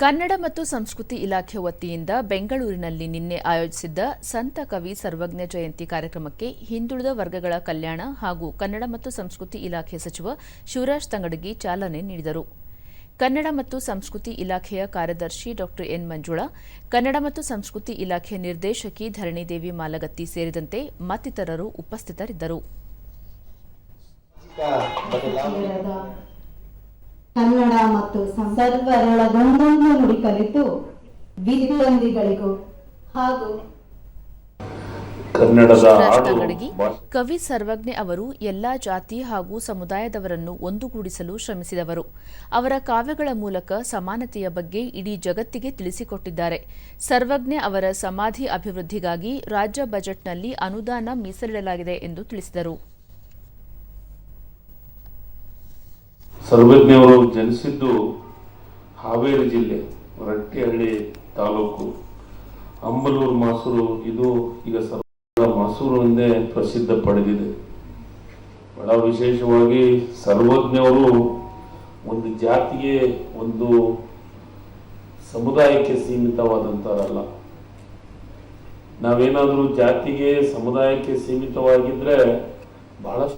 ಕನ್ನಡ ಮತ್ತು ಸಂಸ್ಕೃತಿ ಇಲಾಖೆ ವತಿಯಿಂದ ಬೆಂಗಳೂರಿನಲ್ಲಿ ನಿನ್ನೆ ಆಯೋಜಿಸಿದ್ದ ಸಂತ ಕವಿ ಸರ್ವಜ್ಞ ಜಯಂತಿ ಕಾರ್ಯಕ್ರಮಕ್ಕೆ ಹಿಂದುಳಿದ ವರ್ಗಗಳ ಕಲ್ಯಾಣ ಹಾಗೂ ಕನ್ನಡ ಮತ್ತು ಸಂಸ್ಕೃತಿ ಇಲಾಖೆ ಸಚಿವ ಶಿವರಾಜ್ ತಂಗಡಗಿ ಚಾಲನೆ ನೀಡಿದರು. ಕನ್ನಡ ಮತ್ತು ಸಂಸ್ಕೃತಿ ಇಲಾಖೆಯ ಕಾರ್ಯದರ್ಶಿ ಡಾ ಎನ್ ಮಂಜುಳಾ, ಕನ್ನಡ ಮತ್ತು ಸಂಸ್ಕೃತಿ ಇಲಾಖೆ ನಿರ್ದೇಶಕಿ ಧರಣಿದೇವಿ ಮಾಲಗತ್ತಿ ಸೇರಿದಂತೆ ಮತ್ತಿತರರು ಉಪಸ್ಥಿತರಿದ್ದರು. ಕನ್ನಡ ಮತ್ತು ಸರ್ವರೊಳಗೊಂದೊಂದು ನುಡಿ ಕಲಿತು ವಿದ್ಯಾರ್ಥಿಗಳಿಗೂ ಹಾಗೂ ಕವಿ ಸರ್ವಜ್ಞ ಅವರು ಎಲ್ಲಾ ಜಾತಿ ಹಾಗೂ ಸಮುದಾಯದವರನ್ನು ಒಂದುಗೂಡಿಸಲು ಶ್ರಮಿಸಿದವರು. ಅವರ ಕಾವ್ಯಗಳ ಮೂಲಕ ಸಮಾನತೆಯ ಬಗ್ಗೆ ಇಡೀ ಜಗತ್ತಿಗೆ ತಿಳಿಸಿಕೊಟ್ಟಿದ್ದಾರೆ. ಸರ್ವಜ್ಞ ಅವರ ಸಮಾಧಿ ಅಭಿವೃದ್ಧಿಗಾಗಿ ರಾಜ್ಯ ಬಜೆಟ್ನಲ್ಲಿ ಅನುದಾನ ಮೀಸಲಿಡಲಾಗಿದೆ ಎಂದು ತಿಳಿಸಿದರು. ಸರ್ವಜ್ಞವರು ಜನಿಸಿದ್ದು ಹಾವೇರಿ ಜಿಲ್ಲೆ, ರಟ್ಟಿಹಳ್ಳಿ ತಾಲೂಕು. ಅಂಬಲೂರು, ಮಾಸೂರು, ಇದು ಈಗ ಸರ್ವ ಮಾಸೂರು ಎಂದೇ ಪ್ರಸಿದ್ಧ ಪಡೆದಿದೆ. ಬಹಳ ವಿಶೇಷವಾಗಿ ಸರ್ವಜ್ಞವರು ಒಂದು ಜಾತಿಗೆ, ಒಂದು ಸಮುದಾಯಕ್ಕೆ ಸೀಮಿತವಾದಂಥವರಲ್ಲ ನಾವೇನಾದರೂ ಜಾತಿಗೆ, ಸಮುದಾಯಕ್ಕೆ ಸೀಮಿತವಾಗಿದ್ರೆ ಬಹಳಷ್ಟು